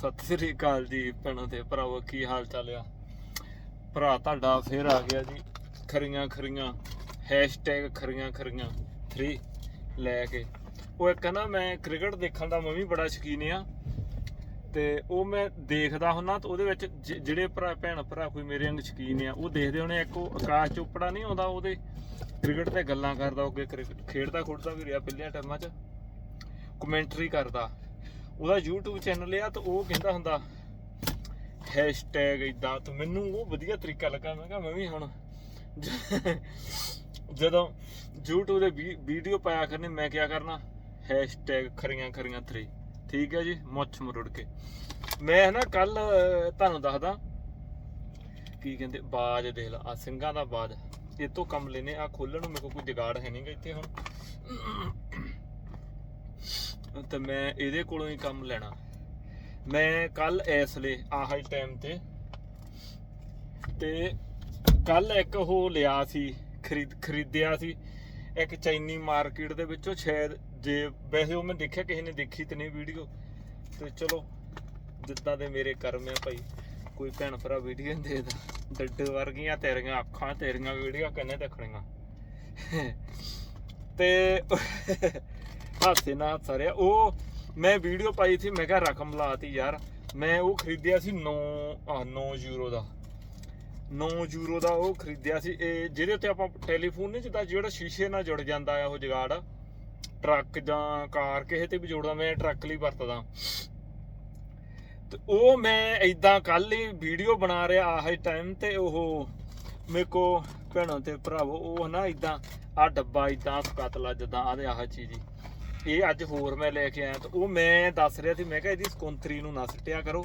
ਸਤਿ ਸ੍ਰੀ ਅਕਾਲ ਜੀ ਭੈਣਾਂ ਤੇ ਭਰਾਵੋ, ਕੀ ਹਾਲ ਚਾਲ ਆ? ਭਰਾ ਤੁਹਾਡਾ ਫੇਰ ਆ ਗਿਆ ਜੀ, ਖਰੀਆਂ ਖਰੀਆਂ ਖਰੀਆਂ ਖਰੀਆਂ 3 ਲੈ ਕੇ। ਉਹ ਇੱਕ ਨਾ ਮੈਂ ਕ੍ਰਿਕਟ ਦੇਖਣ ਦਾ ਮੈਂ ਵੀ ਬੜਾ ਸ਼ਕੀਨ ਆ, ਤੇ ਉਹ ਮੈਂ ਦੇਖਦਾ ਹੁੰਨਾ ਤੇ ਉਹਦੇ ਵਿੱਚ ਜਿਹੜੇ ਭਰਾ, ਭੈਣ ਭਰਾ ਕੋਈ ਮੇਰੇ ਅੰਗ ਸ਼ੌਕੀਨ ਆ, ਉਹ ਦੇਖਦੇ ਹੋਣੇ ਇੱਕ ਉਹ ਆਕਾਸ਼ ਚੋਪੜਾ ਨਹੀਂ ਆਉਂਦਾ, ਉਹਦੇ ਕ੍ਰਿਕਟ ਤੇ ਗੱਲਾਂ ਕਰਦਾ, ਉਹ ਕ੍ਰਿਕਟ ਖੇਡਦਾ ਖੁੱਡਦਾ ਵੀ ਰਿਹਾ ਪਹਿਲੀਆਂ ਟਾਈਮਾਂ 'ਚ। ਕਮੈਂਟਰੀ ਕਰਦਾ। ਉਹਦਾ YouTube ਚੈਨਲ ਆ ਤੇ ਉਹ ਕਹਿੰਦਾ ਹੁੰਦਾ ਹੈਸ਼ਟੈਗ ਇਦਾਂ ਤੇ ਮੈਨੂੰ ਉਹ ਵਧੀਆ ਤਰੀਕਾ ਲੱਗਾ, ਮੈਂ ਕਿਹਾ ਮੈਂ ਵੀ ਹੁਣ ਜਦੋਂ YouTube ਦੇ ਵੀਡੀਓ ਪਾਇਆ ਕਰਨੇ, ਮੈਂ ਕਿਆ ਕਰਨਾ? ਹੈਸ਼ਟੈਗ ਖਰੀਆਂ ਖਰੀਆਂ 3 ਠੀਕ ਹੈ ਜੀ? ਮੁੱਛ ਮਰੁੜ ਕੇ। ਮੈਂ ਨਾ ਕੱਲ ਤੁਹਾਨੂੰ ਦੱਸਦਾ ਕੀ ਕਹਿੰਦੇ, ਬਾਜ ਦੇਖ ਲਾ ਆ ਸਿੰਘਾਂ ਦਾ ਬਾਜ। ਇਹ ਤੋਂ ਕੰਮ ਲੈਨੇ ਆ ਖੋਲਣ ਨੂੰ ਮੇਰੇ ਕੋਲ ਕੋਈ ਜਗਾੜ ਹੈ ਨਹੀਂਗਾ ਇੱਥੇ ਹੁਣ। ਤੇ ਮੈਂ ਇਹਦੇ ਕੋਲੋਂ ਹੀ ਕੰਮ ਲੈਣਾ। ਮੈਂ ਕੱਲ ਇਸ ਲਈ ਆਹੀ ਟਾਈਮ ਤੇ ਤੇ ਕੱਲ ਇੱਕ ਉਹ ਲਿਆ ਸੀ, ਖਰੀਦ, ਖਰੀਦਿਆ ਸੀ। ਇੱਕ ਚਾਈਨੀ ਮਾਰਕੀਟ ਦੇ ਵਿੱਚੋਂ ਸ਼ਾਇਦ ਜੇ, ਵੈਸੇ ਉਹ ਮੈਂ ਦੇਖਿਆ, ਕਿਸੇ ਨੇ ਦੇਖੀ ਤੇ ਨਹੀਂ ਵੀਡੀਓ ਤੇ ਚਲੋ, ਜਿੱਦਾਂ ਦੇ ਮੇਰੇ ਕਰਮ ਆ ਭਾਈ, ਕੋਈ ਭੈਣ ਭਰਾ ਵੀਡੀਓ ਦੇਖਦਾ। ਡੱਡ ਵਰਗੀਆਂ ਤੇਰੀਆਂ ਅੱਖਾਂ, ਤੇਰੀਆਂ ਵੀਡੀਓ ਕਿੰਨੇ ਦੇਖਣੀਆਂ। ਤੇ ਹਾਸੇ ਨਾਲ ਸਰਿਆ। ਉਹ ਮੈਂ ਵੀਡੀਓ ਪਾਈ ਸੀ, ਮੈਂ ਕਿਹਾ ਰਕਮ ਲਾਤੀ ਯਾਰ। ਮੈਂ ਉਹ ਖਰੀਦਿਆ ਸੀ 9 ਆ 9 ਯੂਰੋ ਦਾ। 9 ਯੂਰੋ ਦਾ ਉਹ ਖਰੀਦਿਆ ਸੀ। ਇਹ ਜਿਹਦੇ ਉੱਤੇ ਆਪਾਂ ਟੈਲੀਫੋਨ ਨਹੀਂ ਜਿੱਦਾਂ ਜਿਹੜਾ ਸ਼ੀਸ਼ੇ ਨਾਲ ਜੁੜ ਜਾਂਦਾ ਆ ਉਹ ਜਗਾੜ। ਟਰੱਕ ਜਾਂ ਕਾਰ ਕਿਸੇ ਤੇ ਵੀ ਜੋੜਦਾ, ਮੈਂ ਟਰੱਕ ਲਈ ਵਰਤਦਾ। ਤੇ ਉਹ ਮੈਂ ਇਦਾਂ ਕੱਲ ਹੀ ਵੀਡੀਓ ਬਣਾ ਰਿਹਾ ਆਹੇ ਟਾਈਮ ਤੇ ਉਹ ਮੇਰੇ ਕੋ ਭੈਣਾਂ ਤੇ ਭਰਾਵੋ, ਉਹ ਨਾ ਇਦਾਂ ਆ ਡੱਬਾ ਇਦਾਂ ਕਤਲਾ ਜਦਾਂ ਆਦੇ ਆਹ ਚੀਜ਼ ਹੀ। ਇਹ ਅੱਜ ਹੋਰ ਮੈਂ ਲੈ ਕੇ ਆਇਆ ਤੇ ਉਹ ਮੈਂ ਦੱਸ ਰਿਹਾ ਸੀ, ਮੈਂ ਕਿਹਾ ਇਹਦੀ ਸਕੁੰਤਰੀ ਨੂੰ ਨਾ ਸਿੱਟਿਆ ਕਰੋ।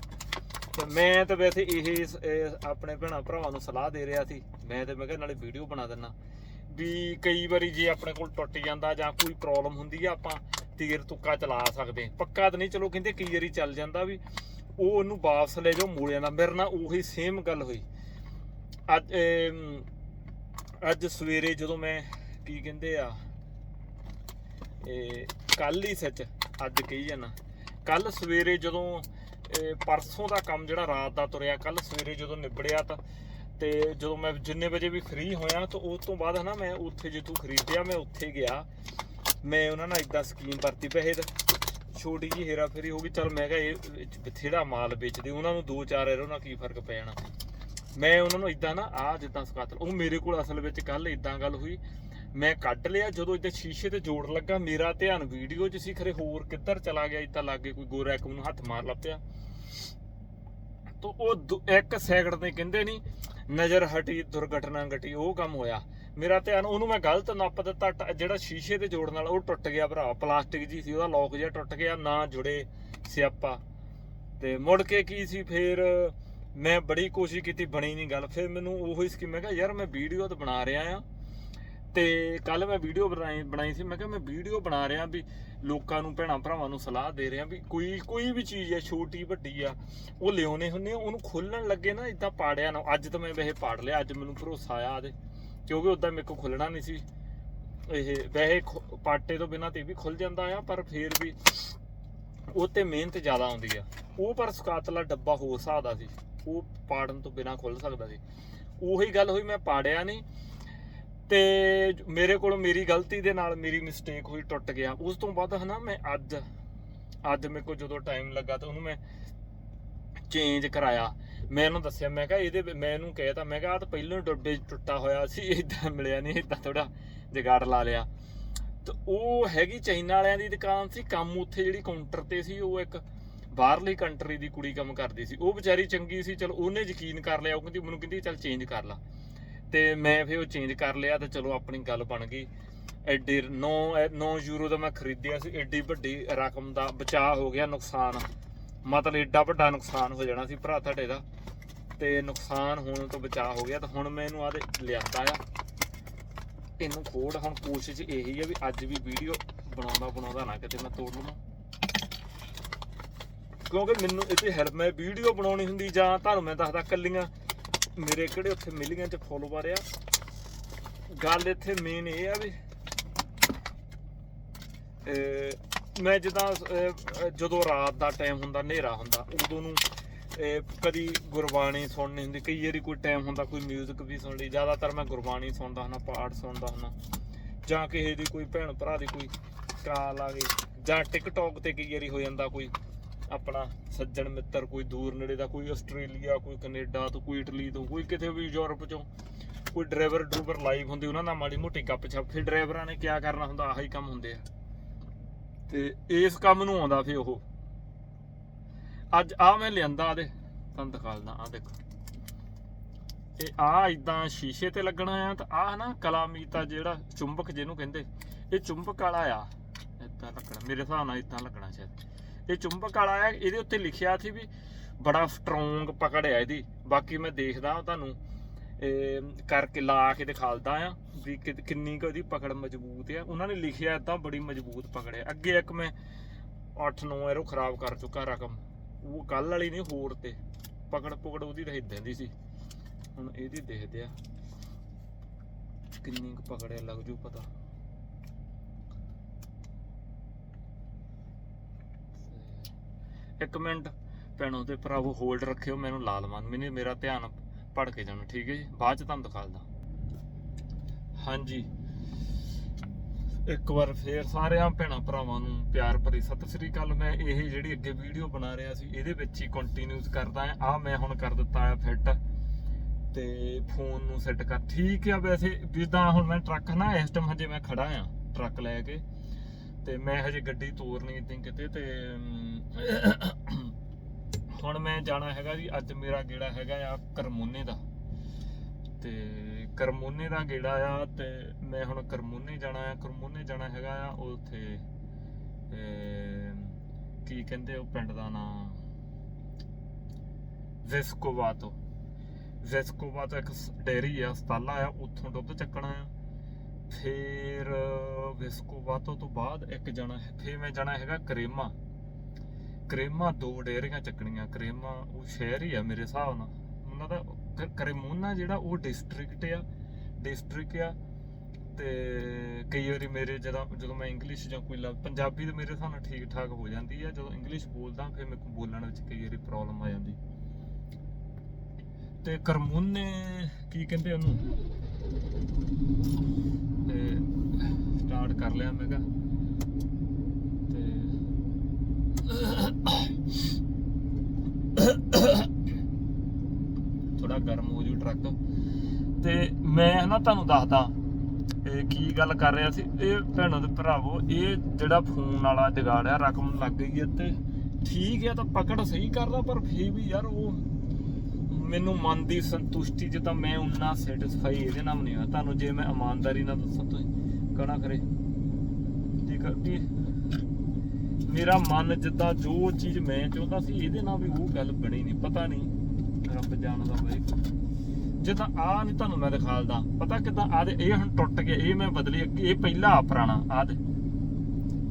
ਤੇ ਮੈਂ ਤਾਂ ਵੈਸੇ ਇਹ ਆਪਣੇ ਭੈਣਾਂ ਭਰਾਵਾਂ ਨੂੰ ਸਲਾਹ ਦੇ ਰਿਹਾ ਸੀ, ਮੈਂ ਤੇ ਮੈਂ ਕਿਹਾ ਨਾਲੇ ਵੀਡੀਓ ਬਣਾ ਦਿੰਨਾ। ਵੀ ਕਈ ਵਾਰੀ ਜੇ ਆਪਣੇ ਕੋਲ ਟੁੱਟ ਜਾਂਦਾ ਜਾਂ ਕੋਈ ਪ੍ਰੋਬਲਮ ਹੁੰਦੀ ਆ, ਆਪਾਂ ਤੀਰ ਤੁੱਕਾ ਚਲਾ ਸਕਦੇ ਪੱਕਾ ਤਾਂ ਨਹੀਂ, ਚਲੋ ਕਹਿੰਦੇ ਕਈ ਵਾਰੀ ਚੱਲ ਜਾਂਦਾ ਵੀ ਉਹ ਉਹਨੂੰ ਵਾਪਸ ਲੈ ਜਾਓ ਮੂਲਿਆਂ ਦਾ। ਮੇਰੇ ਨਾਲ ਉਹੀ ਸੇਮ ਗੱਲ ਹੋਈ। ਅੱਜ ਅੱਜ ਸਵੇਰੇ ਜਦੋਂ ਮੈਂ, ਕੀ ਕਹਿੰਦੇ ਆ, ਇਹ ਕੱਲ ਹੀ ਸੱਚ, ਅੱਜ ਕਹੀ ਜਾਣਾ ਕੱਲ ਸਵੇਰੇ ਜਦੋਂ ਪਰਸੋਂ ਦਾ ਕੰਮ ਜਿਹੜਾ ਰਾਤ ਦਾ ਤੁਰਿਆ ਕੱਲ ਸਵੇਰੇ ਜਦੋਂ ਨਿਬੜਿਆ ਤਾਂ, ਤੇ ਜਦੋਂ ਮੈਂ ਜਿੰਨੇ ਵਜੇ ਵੀ ਫ੍ਰੀ ਹੋਇਆ ਤਾਂ ਉਸ ਤੋਂ ਬਾਅਦ ਹਨਾ ਮੈਂ ਉੱਥੇ ਜੇ ਤੂੰ ਖਰੀਦਿਆ, ਮੈਂ ਉੱਥੇ ਗਿਆ। ਮੈਂ ਉਹਨਾਂ ਨਾਲ ਇਦਾਂ ਸਕੀਮ ਵਰਤੀ ਪੈਸੇ ਦਾ ਛੋਟੀ ਜੀ ਹੇਰਾ ਫੇਰੀ ਹੋ ਗਈ, ਚਲ ਮੈਂ ਕਿਹਾ ਇਹ ਵਿੱਚ ਬਥੇਰਾ ਮਾਲ ਵੇਚਦੇ, ਉਹਨਾਂ ਨੂੰ 2-4 ਯਾਰ ਉਹਨਾਂ ਕੀ ਫ਼ਰਕ ਪੈ ਜਾਣਾ। ਮੈਂ ਉਹਨਾਂ ਨੂੰ ਇਦਾਂ ਨਾ ਆ ਜਿੱਦਾਂ ਸਕਾਤਲ ਉਹ ਮੇਰੇ ਕੋਲ ਅਸਲ ਵਿੱਚ ਕੱਲ ਇਦਾਂ ਗੱਲ ਹੋਈ ਮੈਂ ਕੱਢ ਲਿਆ, ਜਦੋਂ ਇਦਾਂ ਸ਼ੀਸ਼ੇ ਤੇ ਜੋੜ ਲੱਗਾ, ਮੇਰਾ ਧਿਆਨ ਵੀਡੀਓ 'ਚ ਸੀ, ਖਰੇ ਹੋਰ ਕਿੱਧਰ ਚਲਾ ਗਿਆ ਇਦਾਂ ਲੱਗੇ ਕੋਈ ਗੋਰਾ ਇੱਕ ਮੈਨੂੰ ਹੱਥ ਮਾਰ ਲੱਪਿਆ ਤੋ ਉਹ ਇੱਕ ਸੈਕਿੰਡ ਤੇ ਕਹਿੰਦੇ ਨਹੀਂ ਨਜ਼ਰ ਹਟੀ, ਦੁਰਘਟਨਾ ਘਟੀ, ਉਹ ਕੰਮ ਹੋਇਆ। ਮੇਰਾ ਧਿਆਨ, ਉਹਨੂੰ ਮੈਂ ਗਲਤ ਨੱਪ ਦਿੱਤਾ ਜਿਹੜਾ ਸ਼ੀਸ਼ੇ ਤੇ ਜੋੜਨ ਵਾਲਾ, ਉਹ ਟੁੱਟ ਗਿਆ ਭਰਾ, ਪਲਾਸਟਿਕ ਜੀ ਸੀ, ਉਹਦਾ ਲੋਕ ਜਿਹਾ ਟੁੱਟ ਗਿਆ, ਨਾ ਜੁੜੇ ਸਿਆਪਾ। ਤੇ ਮੁੜ ਕੇ ਕੀ ਸੀ, ਫੇਰ ਮੈਂ ਬੜੀ ਕੋਸ਼ਿਸ਼ ਕੀਤੀ, ਬਣੀ ਨਹੀਂ ਗੱਲ। ਫਿਰ ਮੈਨੂੰ ਉਹੀ ਸੀ ਮੈਂ ਕਿਹਾ, ਯਾਰ ਮੈਂ ਵੀਡੀਓ ਤਾਂ ਬਣਾ ਰਿਹਾ ਆ। ਤੇ ਕੱਲ ਮੈਂ ਵੀਡੀਓ ਬਣਾਈ ਬਣਾਈ ਸੀ, ਮੈਂ ਕਿਹਾ ਮੈਂ ਵੀਡੀਓ ਬਣਾ ਰਿਹਾ ਵੀ ਲੋਕਾਂ ਨੂੰ, ਭੈਣਾਂ ਭਰਾਵਾਂ ਨੂੰ ਸਲਾਹ ਦੇ ਰਿਹਾ ਵੀ ਕੋਈ ਕੋਈ ਵੀ ਚੀਜ਼ ਹੈ, ਛੋਟੀ, ਵੱਡੀ ਆ, ਉਹ ਲਿਆਉਣੇ ਹੁੰਦੇ ਆ, ਉਹਨੂੰ ਖੋਲਣ ਲੱਗੇ ਨਾ ਇਦਾਂ ਪਾੜਿਆ ਨਾ, ਅੱਜ ਤਾਂ ਮੈਂ ਵੈਸੇ ਪਾੜ ਲਿਆ, ਅੱਜ ਮੈਨੂੰ ਭਰੋਸਾ ਆਇਆ ਆਦੇ ਕਿਉਂਕਿ ਉਦਾਂ ਮੇਰੇ ਕੋਲ ਖੁੱਲਣਾ ਨਹੀਂ ਸੀ। ਇਹ ਵੈਸੇ ਪਾਟੇ ਤੋਂ ਬਿਨਾਂ ਤੇ ਵੀ ਖੁੱਲ ਜਾਂਦਾ ਆ, ਪਰ ਫੇਰ ਵੀ ਉਹ ਤੇ ਮਿਹਨਤ ਜ਼ਿਆਦਾ ਆਉਂਦੀ ਆ। ਉਹ ਪਰ ਸਕਾਤਲਾ ਡੱਬਾ ਹੋ ਸਕਦਾ ਸੀ, ਉਹ ਪਾੜਨ ਤੋਂ ਬਿਨਾਂ ਖੁੱਲ ਸਕਦਾ ਸੀ। ਉਹੀ ਗੱਲ ਹੋਈ, ਮੈਂ ਪਾੜਿਆ ਨਹੀਂ। ਤੇ ਮੇਰੇ ਕੋਲ ਮੇਰੀ ਗਲਤੀ ਦੇ ਨਾਲ ਮੇਰੀ ਮਿਸਟੇਕ ਹੋਈ, ਟੁੱਟ ਗਿਆ। ਉਸ ਤੋਂ ਬਾਅਦ ਹਨਾ ਮੈਂ ਅੱਜ ਅੱਜ ਮੇਰੇ ਕੋਲ ਜਦੋਂ ਟਾਈਮ ਲੱਗਾ ਤਾਂ ਉਹਨੂੰ ਮੈਂ ਚੇਂਜ ਕਰਾਇਆ। ਮੈਂ ਇਹਨੂੰ ਦੱਸਿਆ, ਮੈਂ ਕਿਹਾ ਇਹਦੇ ਮੈਂ ਇਹਨੂੰ ਕਹਿਤਾ, ਮੈਂ ਕਿਹਾ ਆ ਤਾਂ ਪਹਿਲਾਂ ਡੱਬੇ ਟੁੱਟਾ ਹੋਇਆ ਸੀ ਇਦਾਂ ਮਿਲਿਆ ਨਹੀਂ ਇਦਾਂ ਥੋੜਾ ਜਗਾੜ ਲਾ ਲਿਆ। ਤੇ ਉਹ ਹੈਗੀ ਚਾਈਨਾ ਵਾਲਿਆਂ ਦੀ ਦੁਕਾਨ ਸੀ, ਕੰਮ ਉੱਥੇ ਜਿਹੜੀ ਕਾਊਂਟਰ ਤੇ ਸੀ, ਉਹ ਇੱਕ ਬਾਹਰਲੀ ਕੰਟਰੀ ਦੀ ਕੁੜੀ ਕੰਮ ਕਰਦੀ ਸੀ। ਉਹ ਵਿਚਾਰੀ ਚੰਗੀ ਸੀ, ਚਲ ਉਹਨੇ ਯਕੀਨ ਕਰ ਲਿਆ, ਉਹ ਕਹਿੰਦੀ, ਮੈਨੂੰ ਕਹਿੰਦੀ, ਚੱਲ ਚੇਂਜ ਕਰ ਲਾ। ਤੇ ਮੈਂ ਫਿਰ ਉਹ ਚੇਂਜ ਕਰ ਲਿਆ ਤੇ ਚਲੋ ਆਪਣੀ ਗੱਲ ਬਣ ਗਈ। ਐਡੀ 9 9 ਯੂਰੋ ਦਾ ਮੈਂ ਖਰੀਦਿਆ ਸੀ, ਐਡੀ ਵੱਡੀ ਰਕਮ ਦਾ ਬਚਾਅ ਹੋ ਗਿਆ, ਨੁਕਸਾਨ। ਮਤਲਬ ਐਡਾ ਵੱਡਾ ਨੁਕਸਾਨ ਹੋ ਜਾਣਾ ਸੀ ਭਰਾ ਤੁਹਾਡੇ ਦਾ। ਤੇ ਨੁਕਸਾਨ ਹੋਣ ਤੋਂ ਬਚਾਅ ਹੋ ਗਿਆ ਤਾਂ ਹੁਣ ਮੈਂ ਇਹਨੂੰ ਆਦੇ ਲਿਆਂਦਾ ਆ। ਇਹਨੂੰ ਖੋੜ ਹੁਣ ਕੋਸ਼ਿਸ਼ ਇਹੀ ਆ ਵੀ ਅੱਜ ਵੀ ਵੀਡੀਓ ਬਣਾਉਂਦਾ ਬਣਾਉਂਦਾ ਨਾ ਕਿਤੇ ਮੈਂ ਤੋੜ ਲਵਾਂ। ਕਿਉਂਕਿ ਮੈਨੂੰ ਇਹਦੀ ਹੈਲਪ ਮੈਂ ਵੀਡੀਓ ਬਣਾਉਣੀ ਹੁੰਦੀ ਜਾਂ ਤੁਹਾਨੂੰ ਮੈਂ ਦੱਸਦਾ, ਕੱਲੀਆਂ ਮੇਰੇ ਕਿਹੜੇ ਉੱਥੇ ਮਿਲੀਆਂ ਚ ਫੋਲੋਵਰ ਆ? ਗੱਲ ਇੱਥੇ ਮੇਨ ਇਹ ਆ ਵੀ ਮੈਂ ਜਿੱਦਾਂ ਜਦੋਂ ਰਾਤ ਦਾ ਟਾਈਮ ਹੁੰਦਾ, ਹਨੇਰਾ ਹੁੰਦਾ, ਉਦੋਂ ਨੂੰ ਕਦੀ ਗੁਰਬਾਣੀ ਸੁਣਨੀ ਹੁੰਦੀ, ਕਈ ਵਾਰੀ ਕੋਈ ਟਾਈਮ ਹੁੰਦਾ, ਕੋਈ 뮤직 ਵੀ ਸੁਣ ਲਈ, ਜ਼ਿਆਦਾਤਰ ਮੈਂ ਗੁਰਬਾਣੀ ਸੁਣਦਾ ਹੁੰਦਾ, ਪਾਠ ਸੁਣਦਾ ਹੁੰਦਾ। ਜਾਂ ਕਿਸੇ ਦੀ ਕੋਈ ਭੈਣ ਭਰਾ ਦੀ ਕੋਈ ਕਾਲ ਆ ਗਈ, ਜਾਂ ਟਿਕਟੌਕ ਤੇ ਕਈ ਵਾਰੀ ਹੋ ਜਾਂਦਾ ਕੋਈ। ਆਪਣਾ ਸੱਜਣ ਮਿੱਤਰ, ਕੋਈ ਦੂਰ ਨੇੜੇ ਦਾ, ਕੋਈ ਆਸਟ੍ਰੇਲੀਆ, ਕੋਈ ਕੈਨੇਡਾ ਤੋਂ, ਕੋਈ ਇਟਲੀ ਤੋਂ, ਕੋਈ ਕਿਤੇ ਵੀ ਯੂਰਪ ਚੋਂ ਕੋਈ ਡਰਾਈਵਰ ਡਰੂਵਰ ਲਾਈਵ ਹੁੰਦੀ, ਉਹਨਾਂ ਨਾਲ ਮਾੜੀ ਮੋਟੀ ਗੱਪ ਛੱਪ ਫਿਰ ਡਰਾਈਵਰਾਂ ਨੇ ਕਿਆ ਕਰਨਾ ਹੁੰਦਾ, ਆਹੀ ਕੰਮ ਹੁੰਦੇ ਆ। ਤੇ ਇਸ ਕੰਮ ਨੂੰ ਆਉਂਦਾ ਫੇ ਉਹ। ਅੱਜ ਆ ਮੈਂ ਲਿਆਂਦਾ ਆਦੇ ਤੁਹਾਨੂੰ ਦਿਖਾਉਂਦਾ ਆ ਦੇਖੋ। ਇਹ ਆ ਇਦਾਂ ਸ਼ੀਸ਼ੇ ਤੇ ਲੱਗਣਾ ਆ ਤਾਂ ਆ ਨਾ ਕਲਾਮੀਤਾ ਜਿਹੜਾ ਚੁੰਬਕ ਜਿਹਨੂੰ ਕਹਿੰਦੇ, ਇਹ ਚੁੰਬਕ ਵਾਲਾ ਆ। ਇਦਾਂ ਲੱਗਣਾ, ਮੇਰੇ ਹਿਸਾਬ ਨਾਲ ਇਦਾਂ ਲੱਗਣਾ ਸ਼ਾਇਦ। ਇਹ ਚੁੰਬਕ ਵਾਲਾ ਆ ਇਹਦੇ ਉੱਤੇ ਲਿਖਿਆ ਸੀ ਵੀ ਬੜਾ ਸਟਰੋਂਗ ਪਕੜ ਆ ਇਹਦੀ। ਬਾਕੀ ਮੈਂ ਦੇਖਦਾ ਤੁਹਾਨੂੰ ਕਰਕੇ ਲਾ ਕੇ ਦਿਖਾਲਦਾ ਆ ਵੀ ਕਿੰਨੀ ਕੁ ਉਹਦੀ ਪਕੜ ਮਜ਼ਬੂਤ ਆ। ਉਹਨਾਂ ਨੇ ਲਿਖਿਆ ਇਦਾਂ ਬੜੀ ਮਜ਼ਬੂਤ ਪਕੜ ਆ ਅੱਗੇ ਇੱਕ ਮੈਂ 8-9 ਐਰੋ ਖਰਾਬ ਕਰ ਚੁੱਕਾ ਰਕਮ। ਉਹ ਕੱਲ ਵਾਲੀ ਨਹੀਂ, ਹੋਰ ਤੇ। ਪਕੜ ਪਕੜ ਉਹਦੀ ਤਾਂ ਇਦਾਂ ਦੀ ਸੀ। ਹੁਣ ਇਹਦੀ ਦੇਖਦੇ ਆ। ਕਿੰਨੀ ਕੁ ਪਕੜਿਆ ਲੱਗ ਜੂ ਪਤਾ। ਇੱਕ ਮਿੰਟ ਭੈਣੋ ਤੇ ਭਰਾਵੋ ਹੋਲਡ ਰੱਖਿਓ, ਮੈਨੂੰ ਲਾਲ ਮਨ ਮੈਨੂੰ ਮੇਰਾ ਧਿਆਨ ਭੜ ਕੇ ਜਾਣਾ, ਠੀਕ ਹੈ ਜੀ? ਬਾਅਦ ਚ ਤੁਹਾਨੂੰ ਦਿਖਾਲਦਾ। ਹਾਂਜੀ। ਇੱਕ ਵਾਰ ਫੇਰ ਸਾਰਿਆਂ ਭੈਣਾਂ ਭਰਾਵਾਂ ਨੂੰ ਪਿਆਰ ਭਰੀ ਸਤਿ ਸ੍ਰੀ ਅਕਾਲ। ਮੈਂ ਇਹ ਜਿਹੜੀ ਅੱਗੇ ਵੀਡੀਓ ਬਣਾ ਰਿਹਾ ਸੀ, ਇਹਦੇ ਵਿੱਚ ਹੀ ਕੰਟੀਨਿਊਸ ਕਰਦਾ ਆ ਆ ਮੈਂ ਹੁਣ ਕਰ ਦਿੱਤਾ ਆ ਫਿੱਟ ਤੇ ਫੋਨ ਨੂੰ ਸੈੱਟ ਕਰ। ਠੀਕ ਆ ਵੈਸੇ, ਜਿੱਦਾਂ ਹੁਣ ਮੈਂ ਟਰੱਕ ਨਾ, ਇਸ ਟਾਈਮ ਹਜੇ ਮੈਂ ਖੜਾ ਆ ਟਰੱਕ ਲੈ ਕੇ। ਤੇ ਮੈਂ ਹਜੇ ਗੱਡੀ ਤੋਰਨੀ ਇਦਾਂ ਕਿਤੇ ਤੇ ਹੁਣ ਮੈਂ ਜਾਣਾ ਹੈਗਾ ਜੀ, ਅੱਜ ਮੇਰਾ ਗੇੜਾ ਹੈਗਾ ਆ ਕਰਮੋਨੇ ਦਾ। ਤੇ ਕਰਮੋਨੇ ਦਾ ਗੇੜਾ ਆ ਤੇ ਮੈਂ ਹੁਣ ਕਰਮੋਨੇ ਜਾਣਾ ਆ, ਕਰਮੋਨੇ ਜਾਣਾ ਹੈਗਾ ਆ ਉੱਥੇ ਕੀ ਕਹਿੰਦੇ ਉਹ ਪਿੰਡ ਦਾ ਨਾਮ ਜੈਸਕੋਵਾ ਤੋਂ ਇੱਕ ਡੇਰੀ ਆ ਸਤਾਲਾ ਆ, ਉੱਥੋਂ ਦੁੱਧ ਚੱਕਣਾ ਆ। ਫਿਰ ਵੈਸਕੋਵਾਤੋ ਤੋਂ ਬਾਅਦ ਇੱਕ ਜਾਣਾ ਹੈ, ਫਿਰ ਮੈਂ ਜਾਣਾ ਹੈਗਾ ਕਰੇਮਾ। ਕਰੇਮਾ ਦੋ ਡੇਅਰੀਆਂ ਚੱਕਣੀਆਂ, ਕਰੇਮਾ ਉਹ ਸ਼ਹਿਰ ਹੀ ਆ ਮੇਰੇ ਹਿਸਾਬ ਨਾਲ। ਉਹਨਾਂ ਦਾ ਕਰੇਮੋਨਾ ਜਿਹੜਾ ਉਹ ਡਿਸਟ੍ਰਿਕਟ ਆ ਡਿਸਟ੍ਰਿਕਟ ਆ ਤੇ ਕਈ ਵਾਰੀ ਮੇਰੇ ਜਦੋਂ ਜਦੋਂ ਮੈਂ ਇੰਗਲਿਸ਼ ਜਾਂ ਕੋਈ ਲਫ਼- ਪੰਜਾਬੀ ਤੇ ਮੇਰੇ ਸਾਨੂੰ ਠੀਕ ਠਾਕ ਹੋ ਜਾਂਦੀ ਆ, ਜਦੋਂ ਇੰਗਲਿਸ਼ ਬੋਲਦਾ ਫਿਰ ਮੇਰੇ ਬੋਲਣ ਵਿੱਚ ਕਈ ਵਾਰੀ ਪ੍ਰੋਬਲਮ ਆ ਜਾਂਦੀ। ਤੇ ਕਰਮੋਨੇ ਕੀ ਕਹਿੰਦੇ ਉਹਨੂੰ? ਤੇ ਸਟਾਰਟ ਕਰ ਲਿਆ ਮੈਂ ਕਿਹਾ। ਤੇ ਥੋੜਾ ਗਰਮ ਹੋ ਜੂ ਟਰੱਕ। ਤੇ ਮੈਂ ਨਾ ਤੁਹਾਨੂੰ ਦੱਸਦਾ, ਇਹ ਕੀ ਗੱਲ ਕਰ ਰਿਹਾ ਸੀ, ਇਹ ਭੈਣੋ ਤੇ ਭਰਾਵੋ, ਇਹ ਜਿਹੜਾ ਫੋਨ ਵਾਲਾ ਜਗਾੜਿਆ ਰਕਮ ਲੱਗ ਗਈ ਹੈ ਤੇ ਠੀਕ ਹੈ ਤਾਂ ਪਕੜ ਸਹੀ ਕਰਦਾ, ਪਰ ਫੇਰ ਵੀ ਯਾਰ ਉਹ ਮੈਨੂੰ ਮਨ ਦੀ ਸੰਤੁਸ਼ਟੀ ਚ ਮੈਂ ਉਨਾ ਸੈਟੀਸਫਾਈ ਇਹਦੇ ਨਾਲ ਨਹੀਂ ਹੋਇਆ ਤੁਹਾਨੂੰ ਜੇ ਮੈਂ ਇਮਾਨਦਾਰੀ ਨਾਲ ਦੱਸਾਂ ਤੁਸੀਂ ਕਹਣਾ ਕਰੇ। ਜੀ ਕਰਦੀ ਮੇਰਾ ਮਨ ਜਿੱਦਾਂ ਜੋ ਚੀਜ਼ ਮੈਂ ਚਾਹੁੰਦਾ ਸੀ, ਇਹਦੇ ਨਾਲ ਵੀ ਉਹ ਗੱਲ ਬਣੀ ਨਹੀਂ। ਪਤਾ ਨਹੀਂ ਰੱਬ ਜਾਣਦਾ ਬਾਈ ਜਿੱਦਾਂ ਆ ਨਹੀਂ ਤੁਹਾਨੂੰ ਮੈਂ ਦਿਖਾਲਦਾ ਪਤਾ ਕਿਦਾਂ ਆ ਇਹ ਹੁਣ ਟੁੱਟ ਗਿਆ, ਇਹ ਮੈਂ ਬਦਲੀ ਇਹ ਪਹਿਲਾ ਆ ਪੁਰਾਣਾ। ਆ ਦੇ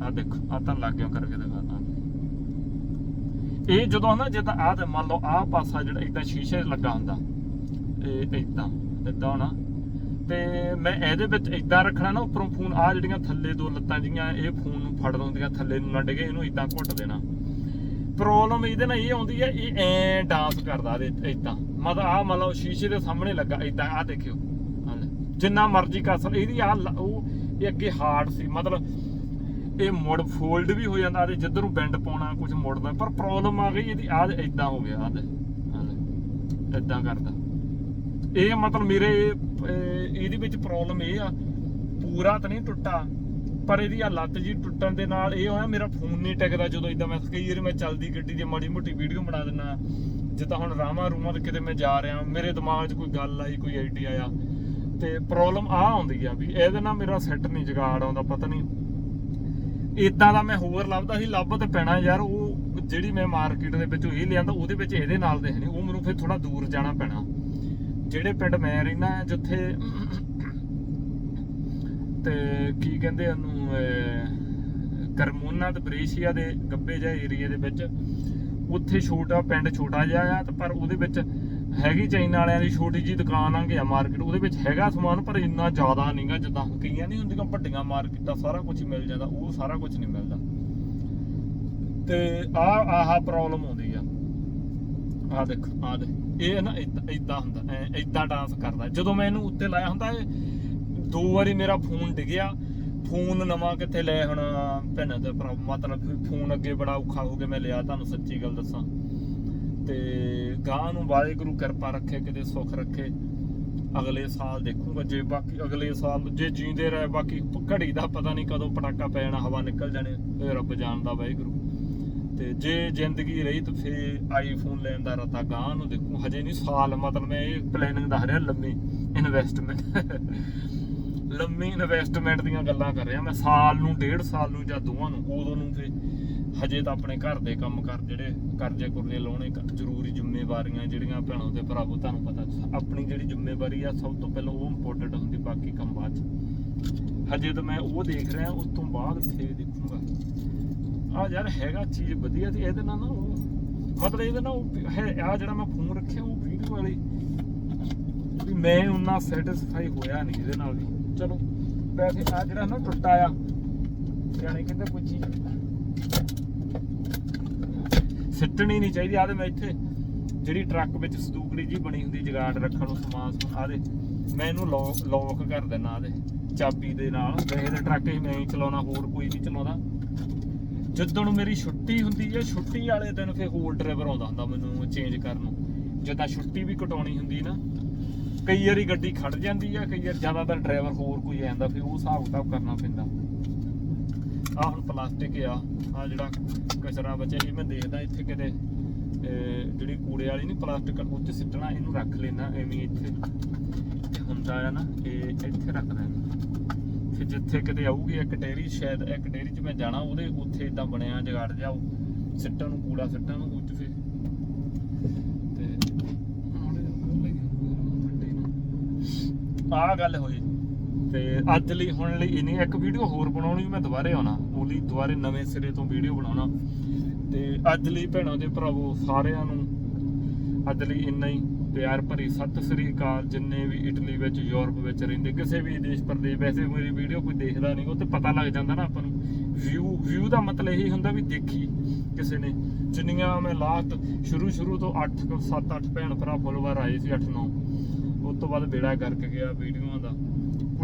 ਆ ਦੇਖੋ ਆ ਤਾਂ ਲੱਗ ਗਿਆ ਕਰਕੇ ਇਹ ਜਦੋਂ ਨਾ ਜਿੱਦਾਂ ਆ ਤੇ ਮੰਨ ਲਓ ਆ ਪਾਸਾ ਜਿਹੜਾ ਇਦਾਂ ਸ਼ੀਸ਼ੇ ਲੱਗਾ ਹੁੰਦਾ, ਇਹ ਇਦਾਂ ਇਦਾਂ ਹੋਣਾ। ਤੇ ਮੈਂ ਇਹਦੇ ਵਿੱਚ ਇਦਾਂ ਰੱਖਣਾ ਨਾ, ਉੱਪਰੋਂ ਫੋਨ ਆ ਜਿਹੜੀਆਂ ਥੱਲੇ ਦੋ ਲੱਤਾਂ ਜੀਆਂ, ਇਹ ਫੋਨ ਨੂੰ ਫੜ ਲਉਂਦੀਆਂ, ਥੱਲੇ ਨੂੰ ਨਾ ਡਿੱਗੇ ਇਹਨੂੰ ਇਦਾਂ ਘੁੱਟ ਦੇਣਾ। ਪ੍ਰੋਬਲਮ ਇਹਦੇ ਨਾਲ ਇਹ ਆਉਂਦੀ ਹੈ ਇਹ ਐ ਡਾਂਸ ਕਰਦਾ ਇਹਦੇ ਇਦਾਂ। ਮਤਲਬ ਆ ਮਤਲਬ ਸ਼ੀਸ਼ੇ ਦੇ ਸਾਹਮਣੇ ਲੱਗਾ, ਇਦਾਂ ਆ ਦੇਖਿਓ। ਜਿੰਨਾ ਮਰਜ਼ੀ ਕਸਰ ਇਹਦੀ ਆ ਉਹ, ਇਹ ਅੱਗੇ ਹਾਰਡ ਸੀ, ਮਤਲਬ ਇਹ ਮੁੜ ਫੋਲਡ ਵੀ ਹੋ ਜਾਂਦਾ ਤੇ ਜਿੱਧਰ ਨੂੰ ਬੈਂਡ ਪਾਉਣਾ ਕੁਝ ਮੁੜਦਾ ਪਰ ਪ੍ਰੋਬਲਮ ਆ ਗਈ ਇਹਦੀ ਆ ਇਦਾਂ ਹੋ ਗਿਆ ਆ ਇਦਾਂ ਕਰਦਾ। ਇਹ ਮਤਲਬ ਮੇਰੇ ਇਹਦੇ ਵਿੱਚ ਪ੍ਰੋਬਲਮ ਇਹ ਆ, ਪੂਰਾ ਤਾਂ ਨਹੀਂ ਟੁੱਟਾ, ਪਰ ਇਹਦੀ ਆ ਲੱਤ ਜੀ ਟੁੱਟਣ ਦੇ ਨਾਲ ਇਹ ਹੋਇਆ, ਮੇਰਾ ਫੋਨ ਨਹੀਂ ਟਿਕਦਾ ਜਦੋਂ ਇਦਾਂ ਮੈਂ, ਕਈ ਵਾਰੀ ਮੈਂ ਚੱਲਦੀ ਗੱਡੀ ਦੀ ਮਾੜੀ ਮੋਟੀ ਵੀਡੀਓ ਬਣਾ ਦਿੰਨਾ ਜਿੱਦਾਂ ਹੁਣ ਰਾਮਾ ਰੂਮਾ ਤੇ ਕਿਤੇ ਮੈਂ ਜਾ ਰਿਹਾ, ਮੇਰੇ ਦਿਮਾਗ 'ਚ ਕੋਈ ਗੱਲ ਆਈ, ਕੋਈ ਆਈਡੀਆ ਆਇਆ ਤੇ ਪ੍ਰੋਬਲਮ ਆ ਆਉਂਦੀ ਆ ਵੀ ਇਹਦੇ ਨਾਲ ਮੇਰਾ ਸੈੱਟ ਨਹੀਂ, ਜਗਾੜ ਆਉਂਦਾ, ਪਤਾ ਨਹੀਂ ਇਦਾਂ ਦਾ ਮੈਂ ਹੋਰ ਲੱਭਦਾ ਸੀ ਲੱਭ ਤੇ ਪੈਣਾ ਯਾਰ ਉਹ ਜਿਹੜੀ ਮੈਂ ਮਾਰਕੀਟ ਦੇ ਵਿੱਚੋਂ ਇਹ ਲਿਆਂਦਾ ਉਹਦੇ ਵਿੱਚ ਇਹਦੇ ਨਾਲ ਦੇ ਨਹੀਂ ਉਹ ਮੈਨੂੰ ਫਿਰ ਥੋੜਾ ਦੂਰ ਜਾਣਾ ਪੈਣਾ। ਜਿਹੜੇ ਪਿੰਡ ਮੈਂ ਰਹਿਣਾ ਜਿੱਥੇ ਤੇ ਕੀ ਕਹਿੰਦੇ ਉਹਨੂੰ ਅਹ, ਕਰਮੋਨਾ ਤੇ ਬਰੇਸ਼ੀਆ ਦੇ ਗੱਬੇ ਜਿਹੇ ਏਰੀਆ ਦੇ ਵਿੱਚ ਉੱਥੇ ਛੋਟਾ ਪਿੰਡ ਛੋਟਾ ਜਿਹਾ ਆ ਪਰ ਉਹਦੇ ਵਿੱਚ ਹੈਗੀ ਚਾਈਨਾ ਵਾਲਿਆਂ ਦੀ ਛੋਟੀ ਜੀ ਦੁਕਾਨ ਆ ਗਿਆ ਮਾਰਕੀਟ ਉਹਦੇ ਵਿੱਚ ਹੈਗਾ ਸਮਾਨ, ਪਰ ਇੰਨਾ ਜ਼ਿਆਦਾ ਨਹੀਂਗਾ ਜਿੱਦਾਂ ਕਈਆਂ ਨਹੀਂ ਹੁੰਦੀਆਂ ਵੱਡੀਆਂ ਮਾਰਕੀਟਾਂ ਸਾਰਾ ਕੁਝ ਮਿਲ ਜਾਂਦਾ, ਉਹ ਸਾਰਾ ਕੁਝ ਨਹੀਂ ਮਿਲਦਾ। ਤੇ ਆ, ਆਹ ਪ੍ਰੋਬਲਮ ਆਉਂਦੀ ਆ। ਆ ਦੇਖ ਆ ਦੇ ਇਹ ਨਾ ਇਦਾਂ ਹੁੰਦਾ, ਐ ਇਦਾਂ ਡਾਂਸ ਕਰਦਾ। ਜਦੋਂ ਮੈਂ ਇਹਨੂੰ ਉੱਤੇ ਲਾਇਆ ਹੁੰਦਾ ਦੋ ਵਾਰੀ ਮੇਰਾ ਫੋਨ ਡਿੱਗਿਆ। ਫੋਨ ਨਵਾਂ ਕਿੱਥੇ ਲੈ ਹੁਣ, ਭੈਣਾਂ ਦਾ ਮਤਲਬ ਫੋਨ ਅੱਗੇ ਬੜਾ ਔਖਾ ਹੋ ਗਿਆ, ਮੈਂ ਲਿਆ ਤੁਹਾਨੂੰ ਸੱਚੀ ਗੱਲ ਦੱਸਾਂ। ਤੇ ਗਾਂ ਨੂੰ ਵਾਹਿਗੁਰੂ ਕਿਰਪਾ ਰੱਖੇ, ਕਿਤੇ ਸੁੱਖ ਰੱਖੇ। ਅਗਲੇ ਸਾਲ ਦੇਖੂਗਾ ਜੇ ਬਾਕੀ, ਅਗਲੇ ਸਾਲ ਜੇ ਜੀਂਦੇ ਰਹੇ, ਬਾਕੀ ਘੜੀ ਦਾ ਪਤਾ ਨਹੀਂ ਕਦੋਂ ਪਟਾਕਾ ਪੈ ਜਾਣਾ, ਹਵਾ ਨਿਕਲ ਜਾਣੇ, ਇਹ ਰੱਬ ਜਾਣਦਾ ਵਾਹਿਗੁਰੂ। ਤੇ ਜੇ ਜ਼ਿੰਦਗੀ ਰਹੀ ਤਾਂ ਫੇਰ ਆਈਫੋਨ ਲੈਣ ਦਾ ਰਤਾ ਗਾਂ ਨੂੰ ਦੇਖੂ। ਹਜੇ ਨਹੀਂ ਸਾਲ, ਮਤਲਬ ਮੈਂ ਇਹ ਪਲੈਨਿੰਗ ਦੱਸ ਰਿਹਾ, ਲੰਮੀ ਇਨਵੈਸਟਮੈਂਟ ਲੰਮੀ ਇਨਵੈਸਟਮੈਂਟ ਦੀਆਂ ਗੱਲਾਂ ਕਰ ਰਿਹਾ। ਮੈਂ ਸਾਲ ਨੂੰ, ਡੇਢ ਸਾਲ ਨੂੰ ਜਾਂ ਦੋਵਾਂ ਨੂੰ, ਉਦੋਂ ਨੂੰ ਫੇ ਹਜੇ ਤਾਂ ਆਪਣੇ ਘਰ ਦੇ ਕੰਮ ਕਰ ਜਿਹੜੇ ਕਰਜ਼ੇ ਕੁਰਜ਼ੇ ਲਾਉਣੇ ਜ਼ਰੂਰੀ ਜ਼ਿੰਮੇਵਾਰੀਆਂ ਜਿਹੜੀਆਂ ਭੈਣਾਂ ਤੇ ਭਰਾਵੋ, ਤੁਹਾਨੂੰ ਪਤਾ ਆਪਣੀ ਜਿਹੜੀ ਜ਼ਿੰਮੇਵਾਰੀ ਆ, ਸਭ ਤੋਂ ਪਹਿਲਾਂ ਉਹ ਇੰਪੋਰਟੈਂਟ ਹੁੰਦੀ ਬਾਕੀ ਕੰਮ ਬਾਅਦ ਹਜੇ ਤਾਂ ਮੈਂ ਉਹ ਦੇਖ ਰਿਹਾ, ਉਸ ਤੋਂ ਬਾਅਦ ਫੇਰ ਦੇਖੂੰਗਾ। ਆ ਯਾਰ ਹੈਗਾ ਚੀਜ਼ ਵਧੀਆ ਤੇ ਇਹਦੇ ਨਾਲ ਨਾ ਉਹ ਮਤਲਬ ਇਹਦੇ ਨਾਲ ਉਹ ਹੈ, ਆ ਜਿਹੜਾ ਮੈਂ ਫੋਨ ਰੱਖਿਆ, ਉਹ ਵੀਡੀਓ ਵਾਲੀ ਵੀ ਮੈਂ ਉਹਨਾਂ ਸੈਟੀਸਫਾਈ ਹੋਇਆ ਨਹੀਂ ਇਹਦੇ ਨਾਲ ਵੀ। ਚਲੋ, ਵੈਸੇ ਆ ਜਿਹੜਾ ਨਾ ਟੁੱਟਾ ਆ, ਸਿਆਣੇ ਕਹਿੰਦੇ ਕੋਈ ਚੀਜ਼ ਸਿੱਟਣੀ ਨਹੀਂ ਚਾਹੀਦੀ। ਆ ਤੇ ਮੈਂ ਇੱਥੇ ਜਿਹੜੀ ਟਰੱਕ ਵਿੱਚ ਸੰਦੂਕੜੀ ਜੀ ਬਣੀ ਹੁੰਦੀ, ਜਗਾੜ ਰੱਖਣ ਨੂੰ ਸਮਾਨ ਆ ਦੇ ਮੈਂ ਇਹਨੂੰ ਲੌਕ ਕਰ ਦਿੰਦਾ ਆ ਦੇ ਚਾਬੀ ਦੇ ਨਾਲ। ਵੈਸੇ ਤੇ ਟਰੱਕ ਹੀ ਮੈਂ ਹੀ ਚਲਾਉਣਾ, ਹੋਰ ਕੋਈ ਨਹੀਂ ਚਲਾਉਂਦਾ। ਜਦੋਂ ਮੇਰੀ ਛੁੱਟੀ ਹੁੰਦੀ ਹੈ, ਛੁੱਟੀ ਵਾਲੇ ਦਿਨ ਫੇ ਹੋਰ ਡਰਾਈਵਰ ਆਉਂਦਾ ਹੁੰਦਾ ਮੈਨੂੰ ਚੇਂਜ ਕਰਨ ਨੂੰ। ਜਦੋਂ ਛੁੱਟੀ ਵੀ ਕਟਾਉਣੀ ਹੁੰਦੀ ਨਾ, ਕਈ ਵਾਰੀ ਗੱਡੀ ਖੜ ਜਾਂਦੀ ਆ, ਕਈ ਵਾਰ ਜ਼ਿਆਦਾਤਰ ਡਰਾਈਵਰ ਹੋਰ ਕੋਈ ਆ ਜਾਂਦਾ ਉਹ ਹਿਸਾਬ ਕਿਤਾਬ ਕਰਨਾ ਪੈਂਦਾ। ਆ ਹੁਣ ਪਲਾਸਟਿਕ ਆ ਆ ਜਿਹੜਾ ਕਚਰਾ ਬਚਿਆ ਇਹ ਮੈਂ ਦੇਖਦਾ ਇੱਥੇ ਕਿਤੇ ਜਿਹੜੀ ਕੂੜੇ ਵਾਲੀ ਨਹੀਂ ਪਲਾਸਟਿਕ, ਉਹ ਸਿੱਟਣਾ, ਇਹਨੂੰ ਰੱਖ ਲੈਣਾ ਐਵੇਂ ਇੱਥੇ ਹੁੰਦਾ ਆ ਨਾ ਇਹ ਇੱਥੇ ਰੱਖ ਦੇਣਾ ਫਿਰ ਜਿੱਥੇ ਕਿਤੇ ਆਊਗੀ, ਇੱਕ ਡੇਰੀ ਸ਼ਾਇਦ ਇੱਕ ਡੇਰੀ 'ਚ ਮੈਂ ਜਾਣਾ, ਉਹਦੇ ਉੱਥੇ ਇਦਾਂ ਬਣਿਆ, ਜਗਾੜ ਜਾਓ ਸਿੱਟਣ ਨੂੰ, ਕੂੜਾ ਸਿੱਟਣ ਨੂੰ ਉੱਚ ਫਿਰ। ਤੇ ਆ ਗੱਲ ਹੋਈ। ਤੇ ਅੱਜ ਲਈ, ਹੁਣ ਲਈ ਇਨੀ ਇੱਕ ਵੀਡੀਓ ਹੋਰ ਬਣਾਉਣੀ ਮੈਂ ਦੁਬਾਰੇ ਆਉਣਾ। ਉਹ ਦੁਬਾਰੇ ਨਵੇਂ ਸਿਰੇ ਤੋਂ ਵੀਡੀਓ ਬਣਾਉਣਾ। ਤੇ ਅੱਜ ਲਈ ਭੈਣਾਂ ਦੇ ਭਰਾਵੋ ਸਾਰਿਆਂ ਨੂੰ ਅੱਜ ਲਈ ਇੰਨਾ ਹੀ। ਪਿਆਰ ਭਰੀ ਸਤਿ ਸ੍ਰੀ ਅਕਾਲ। ਜਿੰਨੇ ਵੀ ਇਟਲੀ ਵਿੱਚ, ਯੂਰਪ ਵਿੱਚ ਰਹਿੰਦੇ, ਕਿਸੇ ਵੀ ਦੇਸ਼ ਪ੍ਰਦੇਸ਼, ਵੈਸੇ ਮੇਰੀ ਵੀਡੀਓ ਕੋਈ ਦੇਖਦਾ ਨਹੀਂ, ਉਹ ਤੇ ਪਤਾ ਲੱਗ ਜਾਂਦਾ ਨਾ ਆਪਾਂ ਨੂੰ। ਵਿਊ ਵਿਊ ਦਾ ਮਤਲਬ ਇਹੀ ਹੁੰਦਾ ਵੀ ਦੇਖੀ ਕਿਸੇ ਨੇ। ਜਿੰਨੀਆਂ ਮੈਂ ਲਾਸਟ ਸ਼ੁਰੂ ਸ਼ੁਰੂ ਤੋਂ 8 7 8 ਭੈਣ ਭਰਾ ਫੋਲੋਵਰ ਆਏ ਸੀ 8 9 ਉਸ ਤੋਂ ਬਾਅਦ ਬੇੜਾ ਕਰਕੇ ਗਿਆ ਵੀਡੀਓਆਂ ਦਾ।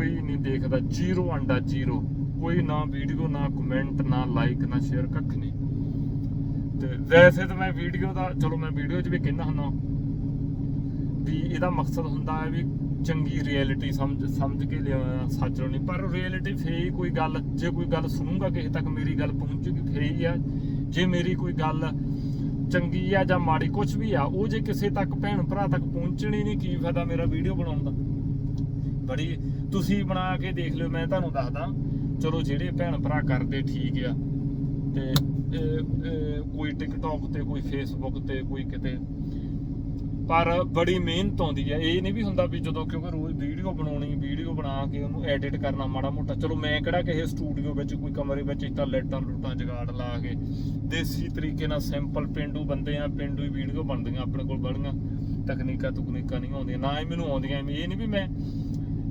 ਕੋਈ ਨਹੀਂ ਦੇਖਦਾ। ਜ਼ੀਰੋ ਅੰਡਾ ਜ਼ੀਰੋ। ਕੋਈ ਨਾ ਵੀਡੀਓ, ਨਾ ਕਮੈਂਟ ਨਾ ਲਾਈਕ ਨਾ ਸ਼ੇਅਰ ਕੱਖ ਨਹੀਂ। ਤੇ ਵੈਸੇ ਤਾਂ ਮੈਂ ਵੀਡੀਓ ਦਾ ਚਲੋ ਮੈਂ ਵੀਡੀਓ 'ਚ ਵੀ ਕਹਿੰਦਾ ਹੁੰਦਾ ਵੀ ਇਹਦਾ ਮਕਸਦ ਹੁੰਦਾ ਹੈ ਵੀ ਚੰਗੀ ਰਿਐਲਿਟੀ ਸਮਝ ਸਮਝ ਕੇ ਲਿਆ ਸੱਚ ਨਹੀਂ। ਪਰ ਰਿਐਲਿਟੀ ਫੇ ਕੋਈ ਗੱਲ ਜੇ ਕੋਈ ਗੱਲ ਸੁਣੂਗਾ ਕਿਸੇ ਤੱਕ ਮੇਰੀ ਗੱਲ ਪਹੁੰਚੂਗੀ ਫੇ ਹੀ ਆ। ਜੇ ਮੇਰੀ ਕੋਈ ਗੱਲ ਚੰਗੀ ਆ ਜਾਂ ਮਾੜੀ ਕੁਝ ਵੀ ਆ, ਉਹ ਜੇ ਕਿਸੇ ਤੱਕ ਭੈਣ ਭਰਾ ਤੱਕ ਪਹੁੰਚਣੀ ਨਹੀਂ, ਕੀ ਫਾਇਦਾ ਮੇਰਾ ਵੀਡੀਓ ਬਣਾਉਣ ਦਾ? ਬੜੀ ਤੁਸੀਂ ਬਣਾ ਕੇ ਦੇਖ ਲਿਓ, ਮੈਂ ਤੁਹਾਨੂੰ ਦੱਸਦਾ। ਚਲੋ, ਜਿਹੜੇ ਭੈਣ ਭਰਾ ਕਰਦੇ, ਠੀਕ ਆ। ਤੇ ਕੋਈ ਟਿਕਟੌਕ ਤੇ, ਕੋਈ ਫੇਸਬੁੱਕ ਤੇ, ਕੋਈ ਕਿਤੇ। ਪਰ ਬੜੀ ਮਿਹਨਤ ਆਉਂਦੀ ਹੈ ਇਹ ਨਹੀਂ ਵੀ ਹੁੰਦਾ ਵੀ ਜਦੋਂ ਕਿਉਂਕਿ ਰੋਜ਼ ਵੀਡੀਓ ਬਣਾਉਣੀ, ਵੀਡੀਓ ਬਣਾ ਕੇ ਉਹਨੂੰ ਐਡਿਟ ਕਰਨਾ ਮਾੜਾ ਮੋਟਾ। ਚਲੋ, ਮੈਂ ਕਿਹੜਾ ਕਿਸੇ ਸਟੂਡੀਓ ਵਿੱਚ, ਕੋਈ ਕਮਰੇ ਵਿੱਚ ਇੱਦਾਂ ਲਾਈਟਾਂ ਲੂਟਾਂ ਜਗਾੜ ਲਾ ਕੇ ਦੇਸੀ ਤਰੀਕੇ ਨਾਲ ਸਿੰਪਲ ਪਿੰਡੂ ਬੰਦੇ ਆ, ਪਿੰਡੂ ਹੀ ਵੀਡੀਓ ਬਣਦੀਆਂ ਆਪਣੇ ਕੋਲ ਬਣੀਆਂ ਤਕਨੀਕਾਂ ਤੁਕਨੀਕਾਂ ਨਹੀਂ ਆਉਂਦੀਆਂ, ਨਾ ਹੀ ਮੈਨੂੰ ਆਉਂਦੀਆਂ। ਇਹ ਨਹੀਂ ਵੀ ਮੈਂ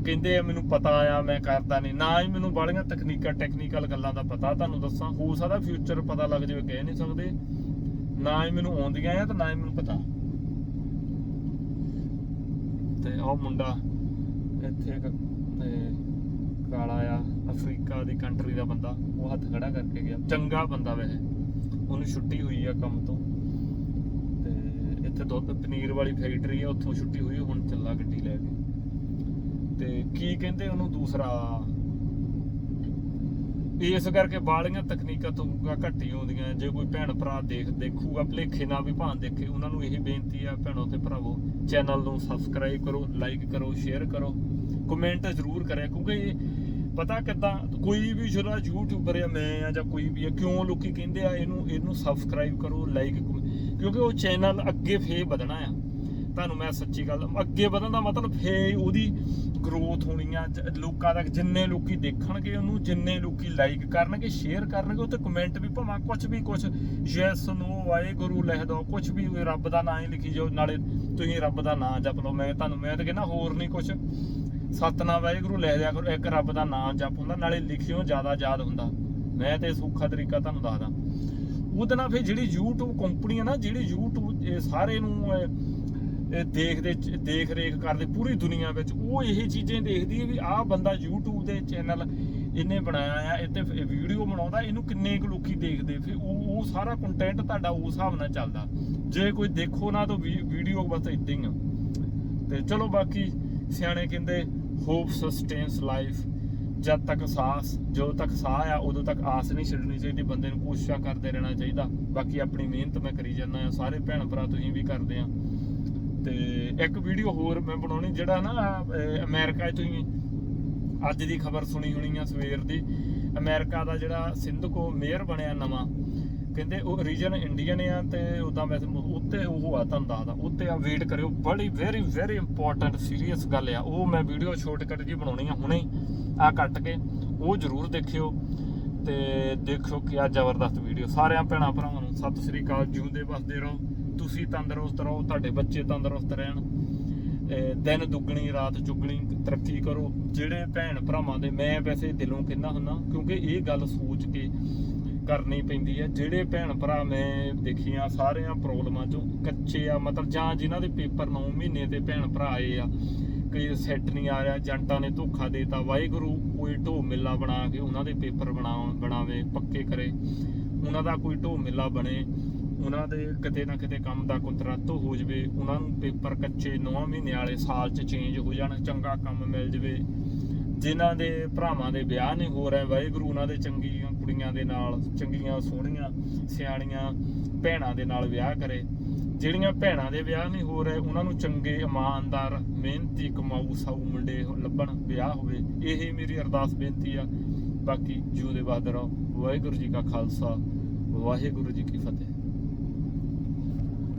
ਕਹਿੰਦੇ ਆ, ਮੈਨੂੰ ਪਤਾ ਆ, ਮੈਂ ਕਰਦਾ ਨਹੀਂ ਨਾ ਹੀ ਮੈਨੂੰ ਬਾਲੀਆਂ ਤਕਨੀਕਾਂ ਟੈਕਨੀਕਲ ਗੱਲਾਂ ਦਾ ਪਤਾ, ਤੁਹਾਨੂੰ ਦੱਸਾਂ। ਹੋ ਸਕਦਾ ਫਿਊਚਰ ਪਤਾ ਲੱਗ ਜਾਵੇ, ਕਹਿ ਨਹੀਂ ਸਕਦੇ। ਨਾ ਹੀ ਮੈਨੂੰ ਆਉਂਦੀਆਂ ਆ ਤੇ ਨਾ ਹੀ ਮੈਨੂੰ ਪਤਾ। ਤੇ ਉਹ ਮੁੰਡਾ ਇੱਥੇ ਇੱਕ ਇਹ ਕਾਲਾ ਆ, ਅਫਰੀਕਾ ਦੀ ਕੰਟਰੀ ਦਾ ਬੰਦਾ। ਉਹ ਹੱਥ ਖੜਾ ਕਰਕੇ ਗਿਆ। ਚੰਗਾ ਬੰਦਾ ਵੈਸੇ। ਉਹਨੂੰ ਛੁੱਟੀ ਹੋਈ ਆ ਕੰਮ ਤੋਂ। ਤੇ ਇੱਥੇ ਦੁੱਧ ਪਨੀਰ ਵਾਲੀ ਫੈਕਟਰੀ ਆ, ਉੱਥੋਂ ਛੁੱਟੀ ਹੋਈ, ਹੁਣ ਚੱਲਾ ਗੱਡੀ ਲੈ ਕੇ। ਤੇ ਕੀ ਕਹਿੰਦੇ ਉਹਨੂੰ ਦੂਸਰਾ? ਇਸ ਕਰਕੇ ਬਾਲੀਆਂ ਤਕਨੀਕਾਂ ਤੋਂ ਘੱਟ ਹੀ ਆਉਂਦੀਆਂ। ਜੇ ਕੋਈ ਭੈਣ ਭਰਾ ਦੇਖ ਦੇਖੂਗਾ, ਭਲੇਖੇ ਨਾਲ ਵੀ ਭਾਂ ਦੇਖੇ, ਉਹਨਾਂ ਨੂੰ ਇਹੀ ਬੇਨਤੀ ਆ ਭੈਣੋ ਤੇ ਭਰਾਵੋ, ਚੈਨਲ ਨੂੰ ਸਬਸਕ੍ਰਾਈਬ ਕਰੋ ਲਾਈਕ ਕਰੋ ਸ਼ੇਅਰ ਕਰੋ। ਕਮੈਂਟ ਜ਼ਰੂਰ ਕਰਿਆ ਕਿਉਂਕਿ ਪਤਾ ਕਿੱਦਾਂ, ਕੋਈ ਵੀ ਜਿਹੜਾ ਯੂਟਿਊਬਰ ਆ, ਮੈਂ ਆ ਜਾਂ ਕੋਈ ਵੀ ਆ, ਕਿਉਂ ਲੋਕੀ ਕਹਿੰਦੇ ਆ ਇਹਨੂੰ ਇਹਨੂੰ ਸਬਸਕ੍ਰਾਈਬ ਕਰੋ ਲਾਈਕ ਕਿਉਂਕਿ ਉਹ ਚੈਨਲ ਅੱਗੇ ਫੇਰ ਵਧਣਾ ਆ। ਤੁਹਾਨੂੰ ਮੈਂ ਸੱਚੀ ਗੱਲ ਅੱਗੇ ਵਧਣ ਦਾ ਮਤਲਬ ਫੇ ਉਹਦੀ ਗਰੋਥ ਹੋਣੀ ਆ ਲੋਕਾਂ ਤੱਕ ਜਿੰਨੇ ਲੋਕੀ ਦੇਖਣਗੇ ਉਹਨੂੰ, ਜਿੰਨੇ ਲੋਕੀ ਲਾਈਕ ਕਰਨਗੇ ਸ਼ੇਅਰ ਕਰਨਗੇ ਉੱਤੇ ਕਮੈਂਟ ਵੀ ਭਾਵੇਂ ਕੁਝ ਵੀ ਕੁਝ ਯੈਸ ਨੋ ਵਾਹਿਗੁਰੂ ਲਿਖ ਦੋ ਕੁਝ ਵੀ ਰੱਬ ਦਾ ਨਾਮ ਹੀ ਲਿਖੀ ਜਾਓ, ਨਾਲੇ ਤੁਸੀਂ ਰੱਬ ਦਾ ਨਾਮ ਜਪ ਲਓ। ਮੈਂ ਤੁਹਾਨੂੰ, ਮੈਂ ਤਾਂ ਕਹਿੰਦਾ ਹੋਰ ਨਹੀਂ ਕੁਝ ਸਤਨਾਮ, ਵਾਹਿਗੁਰੂ ਲੈ ਦਿਆ ਕਰੋ, ਇੱਕ ਰੱਬ ਦਾ ਨਾਮ ਜਪ ਹੁੰਦਾ, ਨਾਲੇ ਲਿਖਿਓ, ਜ਼ਿਆਦਾ ਯਾਦ ਹੁੰਦਾ। ਮੈਂ ਤੇ ਸੌਖਾ ਤਰੀਕਾ ਤੁਹਾਨੂੰ ਦੱਸਦਾ। ਉਹਦੇ ਨਾਲ ਫਿਰ ਜਿਹੜੀ YouTube ਕੰਪਨੀ ਆ ਨਾ, ਜਿਹੜੀ YouTube ਸਾਰੇ ਨੂੰ ਦੇਖਦੇ ਦੇਖ ਰੇਖ ਕਰਦੇ ਪੂਰੀ ਦੁਨੀਆ ਵਿੱਚ। ਉਹ ਇਹ ਚੀਜ਼ਾਂ ਦੇਖਦੀ ਹੈ ਵੀ ਆਹ ਬੰਦਾ YouTube ਦੇ ਚੈਨਲ ਇਹਨੇ ਬਣਾਇਆ ਆ, ਇਹ ਵੀਡੀਓ ਬਣਾਉਂਦਾ, ਇਹਨੂੰ ਕਿੰਨੇ ਕੁ ਲੋਕੀ ਦੇਖਦੇ ਫਿਰ ਉਹ ਉਹ ਸਾਰਾ ਕੰਟੈਂਟ ਤੁਹਾਡਾ ਉਸ ਹਿਸਾਬ ਨਾਲ ਚੱਲਦਾ। ਜੇ ਕੋਈ ਦੇਖੋ ਨਾ ਤਾਂ ਵੀਡੀਓ ਬਸ ਇਦਾਂ ਹੀ ਆ। ਤੇ ਚਲੋ ਬਾਕੀ ਸਿਆਣੇ ਕਹਿੰਦੇ ਹੋਪ ਸਸਟੇਨਸ ਲਾਈਫ ਜਦ ਤੱਕ ਸਾਹ, ਜਦੋਂ ਤੱਕ ਸਾਹ ਆ, ਉਦੋਂ ਤੱਕ ਆਸ ਨਹੀਂ ਛੱਡਣੀ ਚਾਹੀਦੀ। ਬੰਦੇ ਨੂੰ ਕੋਸ਼ਿਸ਼ਾਂ ਕਰਦੇ ਰਹਿਣਾ ਚਾਹੀਦਾ। ਬਾਕੀ ਆਪਣੀ ਮਿਹਨਤ ਮੈਂ ਕਰੀ ਜਾਂਦਾ ਆ। ਸਾਰੇ ਭੈਣ ਭਰਾ ਤੁਸੀਂ ਵੀ ਕਰਦੇ ਆ। ਤੇ ਇੱਕ ਵੀਡੀਓ ਹੋਰ ਮੈਂ ਬਣਾਉਣੀ, ਜਿਹੜਾ ਨਾ ਅਮਰੀਕਾ 'ਚ ਤੁਸੀਂ ਅੱਜ ਦੀ ਖਬਰ ਸੁਣੀ ਹੋਣੀ ਆ ਸਵੇਰ ਦੀ। ਅਮਰੀਕਾ ਦਾ ਜਿਹੜਾ ਸਿੰਧਕੋ ਮੇਅਰ ਬਣਿਆ ਨਵਾਂ, ਕਹਿੰਦੇ ਉਹ ਰੀਜਨ ਇੰਡੀਅਨ ਆ ਤੇ ਉਦਾਂ ਵੈਸੇ ਉੱਤੇ ਉਹ ਆ ਤੁਹਾਨੂੰ ਦੱਸਦਾ ਉੱਤੇ ਆ ਵੇਟ ਕਰਿਓ। ਬੜੀ ਵੈਰੀ ਵੈਰੀ ਇੰਪੋਰਟੈਂਟ ਸੀਰੀਅਸ ਗੱਲ ਆ। ਉਹ ਮੈਂ ਵੀਡੀਓ ਸ਼ਾਰਟਕਟ ਜੀ ਬਣਾਉਣੀ ਆ ਹੁਣੇ, ਆ ਕੱਟ ਕੇ, ਉਹ ਜਰੂਰ ਦੇਖਿਓ ਤੇ ਦੇਖੋ ਕਿ ਆ ਜ਼ਬਰਦਸਤ ਵੀਡੀਓ। ਸਾਰਿਆਂ ਭੈਣਾਂ ਭਰਾਵਾਂ ਨੂੰ ਸਤਿ ਸ੍ਰੀ ਅਕਾਲ, ਜਿਉਂਦੇ ਵਸਦੇ ਰਹੋ। ਤੁਸੀਂ ਤੰਦਰੁਸਤ ਰਹੋ, ਤੁਹਾਡੇ ਬੱਚੇ ਤੰਦਰੁਸਤ ਰਹਿਣ। ਦਿਨ ਦੁੱਗਣੀ, ਰਾਤ ਚੁਗਣੀ, ਤਰੱਕੀ ਕਰੋ। ਜਿਹੜੇ ਭੈਣ ਭਰਾਵਾਂ ਦੇ ਮੈਂ ਵੈਸੇ ਦਿਲੋਂ ਕਹਿੰਦਾ ਹੁੰਨਾ ਕਿਉਂਕਿ ਇਹ ਗੱਲ ਸੋਚ ਕੇ ਕਰਨੀ ਪੈਂਦੀ ਹੈ। ਜਿਹੜੇ ਭੈਣ ਭਰਾ ਮੈਂ ਦੇਖੀਆਂ, ਸਾਰਿਆਂ ਪ੍ਰੋਬਲਮਾਂ ਚੋਂ ਕੱਚੇ ਆ, ਮਤਲਬ ਜਾਂ ਜਿਨ੍ਹਾਂ ਦੇ ਪੇਪਰ 9 ਮਹੀਨੇ ਤੇ ਭੈਣ ਭਰਾ ਆਏ ਆ, ਕਈ ਸੈੱਟ ਨਹੀਂ ਆ ਰਿਹਾ, ਜੰਟਾਂ ਨੇ ਧੋਖਾ ਦੇਤਾ, ਵਾਹਿਗੁਰੂ ਕੋਈ ਢੋ ਮੇਲਾ ਬਣਾ ਕੇ ਉਹਨਾਂ ਦੇ ਪੇਪਰ ਬਣਾਉਣ ਬਣਾਵੇ, ਪੱਕੇ ਕਰੇ। ਉਹਨਾਂ ਦਾ ਕੋਈ ਢੋ ਮੇਲਾ ਬਣੇ। ਉਹਨਾਂ ਦੇ ਕਿਤੇ ਨਾ ਕਿਤੇ ਕੰਮ ਦਾ ਕੰਟਰੈਕਟ ਹੋ ਜਵੇ, ਉਹਨਾਂ ਨੂੰ ਪੇਪਰ ਕੱਚੇ 9 ਮਹੀਨੇ ਵਾਲੇ ਸਾਲ ਚ ਚੇਂਜ ਹੋ ਜਾਣ, ਚੰਗਾ ਕੰਮ ਮਿਲ ਜਵੇ। ਜਿਨ੍ਹਾਂ ਦੇ ਭਰਾਵਾਂ ਦੇ ਵਿਆਹ ਨਹੀਂ ਹੋ ਰਹੇ, ਵਾਹਿਗੁਰੂ ਉਹਨਾਂ ਦੇ ਚੰਗੀਆਂ ਕੁੜੀਆਂ ਦੇ ਨਾਲ, ਚੰਗੀਆਂ ਸੋਹਣੀਆਂ ਸਿਆਣੀਆਂ ਭੈਣਾਂ ਦੇ ਨਾਲ ਵਿਆਹ ਕਰੇ। ਜਿਹੜੀਆਂ ਭੈਣਾਂ ਦੇ ਵਿਆਹ ਨਹੀਂ ਹੋ ਰਹੇ, ਉਹਨਾਂ ਨੂੰ ਚੰਗੇ, ਇਮਾਨਦਾਰ, ਮਿਹਨਤੀ, ਕਮਾਊ, ਸਾਊ ਮੁੰਡੇ ਲੱਭਣ ਵਿਆਹ ਹੋਵੇ, ਇਹ ਮੇਰੀ ਅਰਦਾਸ, ਬੇਨਤੀ ਆ। ਬਾਕੀ ਜਿਉਂਦੇ ਬਾਦਰ ਰਹੋ। ਵਾਹਿਗੁਰੂ ਜੀ ਕਾ ਖਾਲਸਾ, ਵਾਹਿਗੁਰੂ ਜੀ ਕੀ ਫਤਿਹ।